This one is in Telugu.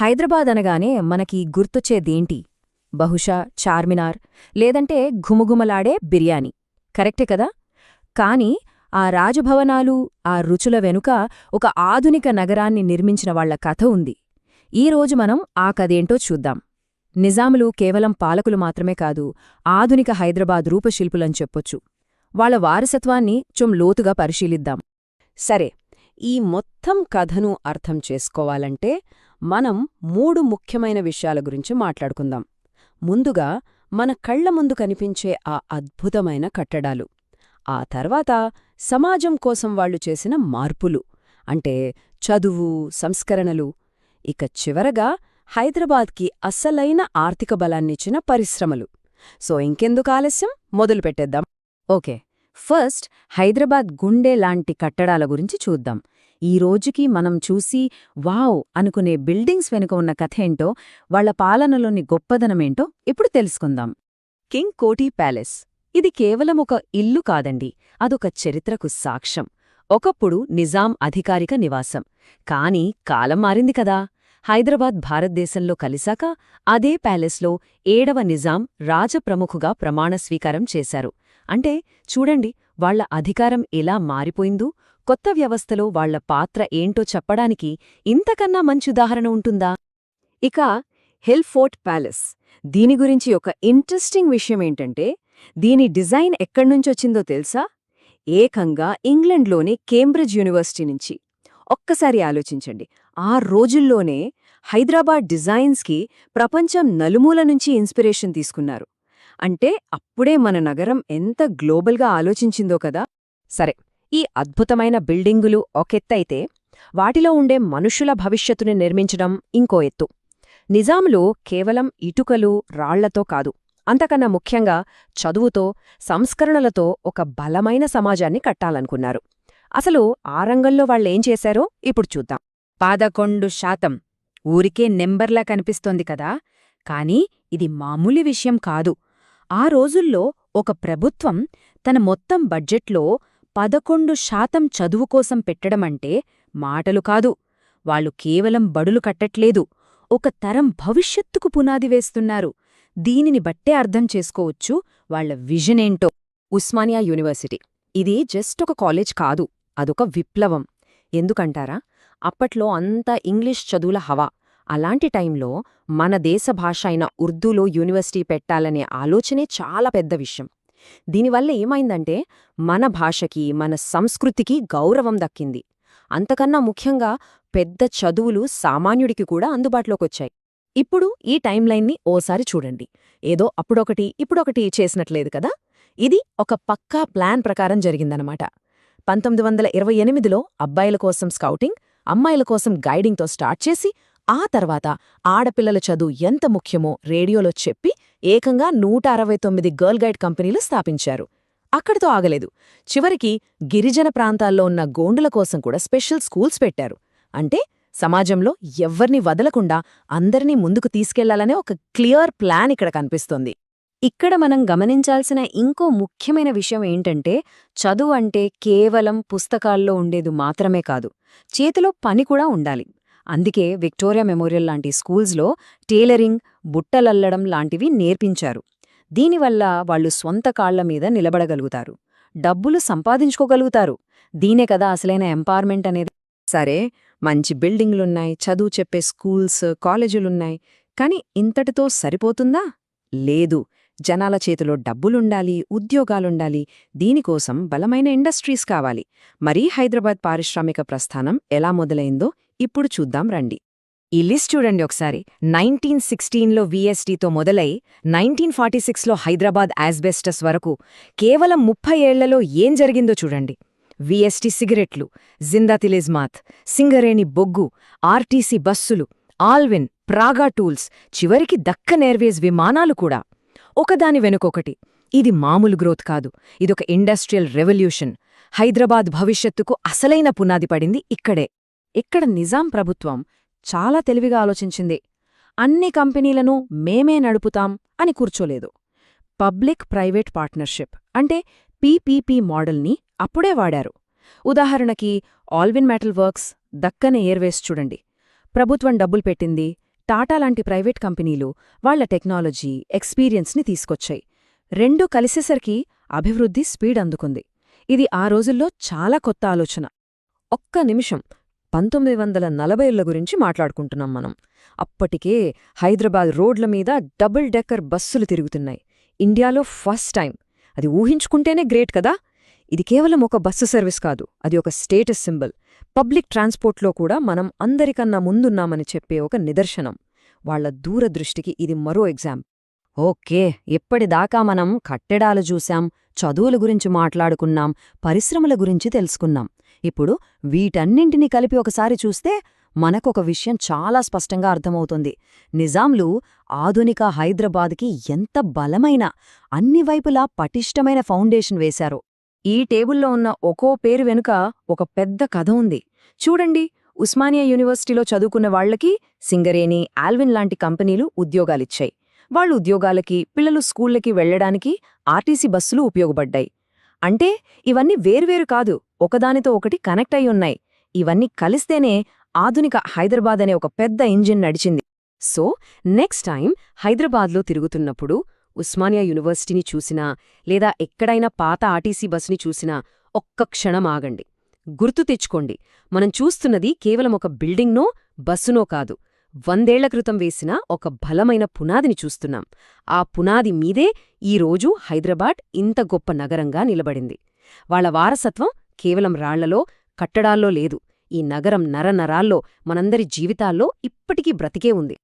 హైదరాబాద్ అనగానే మనకి గుర్తొచ్చేదేంటి? బహుశా చార్మినార్ లేదంటే ఘుమఘుమలాడే బిర్యానీ. కరెక్టే కదా? కాని ఆ రాజభవనాలు ఆ రుచుల వెనుక ఒక ఆధునిక నగరాన్ని నిర్మించిన వాళ్ళ కథ ఉంది. ఈరోజు మనం ఆ కథేంటో చూద్దాం. నిజాములు కేవలం పాలకులు మాత్రమే కాదు ఆధునిక హైదరాబాద్ రూపశిల్పులని చెప్పొచ్చు. వాళ్ళ వారసత్వాన్ని చొం లోతుగా పరిశీలిద్దాం. సరే ఈ మొత్తం కథను అర్థం చేసుకోవాలంటే మనం మూడు ముఖ్యమైన విషయాల గురించి మాట్లాడుకుందాం. ముందుగా మన కళ్ళ ముందు కనిపించే ఆ అద్భుతమైన కట్టడాలు. ఆ తర్వాత సమాజం కోసం వాళ్ళు చేసిన మార్పులు. అంటే చదువు సంస్కరణలు. ఇక చివరగా హైదరాబాద్కి అస్సలైన ఆర్థిక బలాన్నిచ్చిన పరిశ్రమలు. సో ఇంకెందుకు ఆలస్యం? మొదలుపెట్టేద్దాం ఓకే. ఫస్ట్ హైదరాబాద్ గుండె లాంటి కట్టడాల గురించి చూద్దాం. ఈ రోజుకి మనం చూసి వావ్ అనుకునే బిల్డింగ్స్ వెనుక ఉన్న కథేంటో వాళ్ళ పాలనలోని గొప్పదనమేంటో ఇప్పుడు తెలుసుకుందాం. King Koti Palace. ఇది కేవలం ఒక ఇల్లు కాదండి అదొక చరిత్రకు సాక్ష్యం. ఒకప్పుడు నిజాం అధికారిక నివాసం. కాని కాలం మారింది కదా. హైదరాబాద్ భారతదేశంలో కలిశాక అదే ప్యాలెస్లో ఏడవ నిజాం రాజప్రముఖుగా ప్రమాణ స్వీకారం చేశారు. అంటే చూడండి వాళ్ళ అధికారం ఎలా మారిపోయిందో కొత్త వ్యవస్థలో వాళ్ళ పాత్ర ఏంటో చెప్పడానికి ఇంతకన్నా మంచి ఉదాహరణ ఉంటుందా? ఇక హెల్ఫోర్ట్ ప్యాలెస్. దీని గురించి ఒక ఇంట్రెస్టింగ్ విషయమేంటంటే దీని డిజైన్ ఎక్కడ్నుంచొచ్చిందో తెలుసా? ఏకంగా ఇంగ్లండ్లోని కేంబ్రిడ్జ్ యూనివర్సిటీ నుంచి. ఒక్కసారి ఆలోచించండి. ఆ రోజుల్లోనే హైదరాబాద్ డిజైన్స్కి ప్రపంచం నలుమూల నుంచి ఇన్స్పిరేషన్ తీసుకున్నారు. అంటే అప్పుడే మన నగరం ఎంత గ్లోబల్గా ఆలోచించిందో కదా? సరే ఈ అద్భుతమైన బిల్డింగులు ఒకెత్తైతే వాటిలో ఉండే మనుషుల భవిష్యత్తుని నిర్మించడం ఇంకో ఎత్తు. నిజాంలో కేవలం ఇటుకలు రాళ్ళతో కాదు అంతకన్నా ముఖ్యంగా చదువుతో సంస్కరణలతో ఒక బలమైన సమాజాన్ని కట్టాలనుకున్నారు. అసలు ఆ రంగంలో వాళ్ళేం చేశారో ఇప్పుడు చూద్దాం. పదకొండు శాతం. ఊరికే నెంబర్లా కనిపిస్తోంది కదా. కాని ఇది మామూలి విషయం కాదు. ఆ రోజుల్లో ఒక ప్రభుత్వం తన మొత్తం బడ్జెట్లో పదకొండు శాతం చదువు కోసం పెట్టడమంటే మాటలు కాదు. వాళ్ళు కేవలం బడులు కట్టట్లేదు. ఒక తరం భవిష్యత్తుకు పునాది వేస్తున్నారు. దీనిని బట్టే అర్థం చేసుకోవచ్చు వాళ్ళ విజనేంటో ఉస్మానియా యూనివర్సిటీ. ఇది జస్ట్ ఒక కాలేజ్ కాదు. అదొక విప్లవం. ఎందుకంటారా? అప్పట్లో అంతా ఇంగ్లీష్ చదువుల హవా. అలాంటి టైంలో మన దేశ భాష అయిన ఉర్దూలో యూనివర్సిటీ పెట్టాలనే ఆలోచనే చాలా పెద్ద విషయం. దీనివల్ల ఏమైందంటే మన భాషకి మన సంస్కృతికి గౌరవం దక్కింది. అంతకన్నా ముఖ్యంగా పెద్ద చదువులు సామాన్యుడికి కూడా అందుబాటులోకొచ్చాయి. ఇప్పుడు ఈ టైంలైన్ని ఓసారి చూడండి. ఏదో అప్పుడొకటి ఇప్పుడొకటి చేసినట్లేదు కదా? ఇది ఒక పక్కా ప్లాన్ ప్రకారం జరిగిందనమాట. పంతొమ్మిది వందల ఇరవై ఎనిమిదిలో అబ్బాయిల కోసం స్కౌటింగ్ అమ్మాయిల కోసం గైడింగ్తో స్టార్ట్ చేసి ఆ తర్వాత ఆడపిల్లల చదువు ఎంత ముఖ్యమో రేడియోలో చెప్పి ఏకంగా నూట అరవై తొమ్మిది గర్ల్ గైడ్ కంపెనీలు స్థాపించారు. అక్కడితో ఆగలేదు. చివరికి గిరిజన ప్రాంతాల్లో ఉన్న గోండుల కోసం కూడా స్పెషల్ స్కూల్స్ పెట్టారు. అంటే సమాజంలో ఎవ్వర్నీ వదలకుండా అందరినీ ముందుకు తీసుకెళ్ళాలనే ఒక క్లియర్ ప్లాన్ ఇక్కడ కనిపిస్తోంది. ఇక్కడ మనం గమనించాల్సిన ఇంకో ముఖ్యమైన విషయం ఏంటంటే చదువు అంటే కేవలం పుస్తకాల్లో ఉండేది మాత్రమే కాదు. చేతిలో పని కూడా ఉండాలి. అందుకే విక్టోరియా మెమోరియల్ లాంటి స్కూల్స్లో టేలరింగ్ బుట్టలల్లడం లాంటివి నేర్పించారు. దీనివల్ల వాళ్ళు స్వంత కాళ్ళ మీద నిలబడగలుగుతారు. డబ్బులు సంపాదించుకోగలుగుతారు. దీనే కదా అసలైన ఎంపవర్మెంట్ అనేది. సరే మంచి బిల్డింగ్లున్నాయి చదువు చెప్పే స్కూల్స్ కాలేజీలున్నాయి. కాని ఇంతటితో సరిపోతుందా? లేదు. జనాల చేతిలో డబ్బులుండాలి ఉద్యోగాలుండాలి. దీనికోసం బలమైన ఇండస్ట్రీస్ కావాలి. మరీ హైదరాబాద్ పారిశ్రామిక ప్రస్థానం ఎలా మొదలైందో ఇప్పుడు చూద్దాం రండి. ఈ లిస్ట్ చూడండి ఒకసారి. నైన్టీన్ సిక్స్టీన్లో విఎస్టీతో మొదలై నైన్టీన్ ఫార్టీ సిక్స్లో హైదరాబాద్ యాజ్బెస్టస్ వరకు కేవలం ముప్పై ఏళ్ళలో ఏం జరిగిందో చూడండి. విఎస్టీ సిగరెట్లు జిందాతిలిజ్మాత్ సింగరేణి బొగ్గు ఆర్టీసీ బస్సులు ఆల్విన్ ప్రాగా టూల్స్ చివరికి దక్కన్ ఎయిర్వేస్ విమానాలు కూడా. ఒకదాని వెనుకొకటి. ఇది మామూలు గ్రోత్ కాదు. ఇదొక ఇండస్ట్రియల్ రెవల్యూషన్. హైదరాబాద్ భవిష్యత్తుకు అసలైన పునాది పడింది ఇక్కడే. ఇక్కడ నిజాం ప్రభుత్వం చాలా తెలివిగా ఆలోచించింది. అన్ని కంపెనీలను మేమే నడుపుతాం అని కూర్చోలేదు. పబ్లిక్ ప్రైవేట్ పార్ట్నర్షిప్ అంటే పీపీపీ మోడల్ని అప్పుడే వాడారు. ఉదాహరణకి Allwyn metal works Deccan airways చూడండి. ప్రభుత్వం డబ్బులు పెట్టింది టాటా లాంటి ప్రైవేట్ కంపెనీలు వాళ్ళ టెక్నాలజీ ఎక్స్పీరియన్స్ని తీసుకొచ్చాయి. రెండూ కలిసేసరికి అభివృద్ధి స్పీడ్ అందుకుంది. ఇది ఆ రోజుల్లో చాలా కొత్త ఆలోచన. ఒక్క నిమిషం. పంతొమ్మిది వందల నలభైల గురించి మాట్లాడుకుంటున్నాం మనం. అప్పటికే హైదరాబాద్ రోడ్ల మీద డబుల్ డెక్కర్ బస్సులు తిరుగుతున్నాయి. ఇండియాలో ఫస్ట్ టైం. అది ఊహించుకుంటేనే గ్రేట్ కదా? ఇది కేవలం ఒక బస్సు సర్వీస్ కాదు. అది ఒక స్టేటస్ సింబల్. పబ్లిక్ ట్రాన్స్పోర్ట్లో కూడా మనం అందరికన్నా ముందున్నామని చెప్పే ఒక నిదర్శనం. వాళ్ళ దూరదృష్టికి ఇది మరో ఎగ్జాంపుల్ ఓకే ఎప్పటిదాకా మనం కట్టడాలు చూశాం చదువుల గురించి మాట్లాడుకున్నాం పరిశ్రమల గురించి తెలుసుకున్నాం. ఇప్పుడు వీటన్నింటినీ కలిపి ఒకసారి చూస్తే మనకొక విషయం చాలా స్పష్టంగా అర్థమవుతుంది. నిజాంలు ఆధునిక హైదరాబాద్కి ఎంత బలమైన అన్ని వైపులా పటిష్టమైన ఫౌండేషన్ వేశారు. ఈ టేబుల్లో ఉన్న ఒక్కో పేరు వెనుక ఒక పెద్ద కథ ఉంది. చూడండి ఉస్మానియా యూనివర్సిటీలో చదువుకున్న వాళ్ళకి సింగరేణి ఆల్విన్ లాంటి కంపెనీలు ఉద్యోగాలిచ్చాయి. వాళ్ళు ఉద్యోగాలకి పిల్లలు స్కూళ్ళకి వెళ్ళడానికి ఆర్టీసీ బస్సులు ఉపయోగపడ్డాయి. అంటే ఇవన్నీ వేర్వేరు కాదు ఒకదానితో ఒకటి కనెక్ట్ అయి ఇవన్నీ కలిస్తేనే ఆధునిక హైదరాబాద్ అనే ఒక పెద్ద ఇంజిన్ నడిచింది. సో నెక్స్ట్ టైం హైదరాబాద్లో తిరుగుతున్నప్పుడు ఉస్మానియా యూనివర్సిటీని చూసినా లేదా ఎక్కడైనా పాత ఆర్టీసీ బస్సుని చూసినా ఒక్క క్షణం ఆగండి. గుర్తు తెచ్చుకోండి. మనం చూస్తున్నది కేవలం ఒక బిల్డింగ్నో బస్సునో కాదు. వందేళ్ళ క్రితం వేసిన ఒక బలమైన పునాదిని చూస్తున్నాం. ఆ పునాది మీదే ఈరోజు హైదరాబాద్ ఇంత గొప్ప నగరంగా నిలబడింది. వాళ్ళ వారసత్వం కేవలం రాళ్ళలో కట్టడాల్లో లేదు. ఈ నగరం నరనరాల్లో మనందరి జీవితాల్లో ఇప్పటికీ బ్రతికే ఉంది.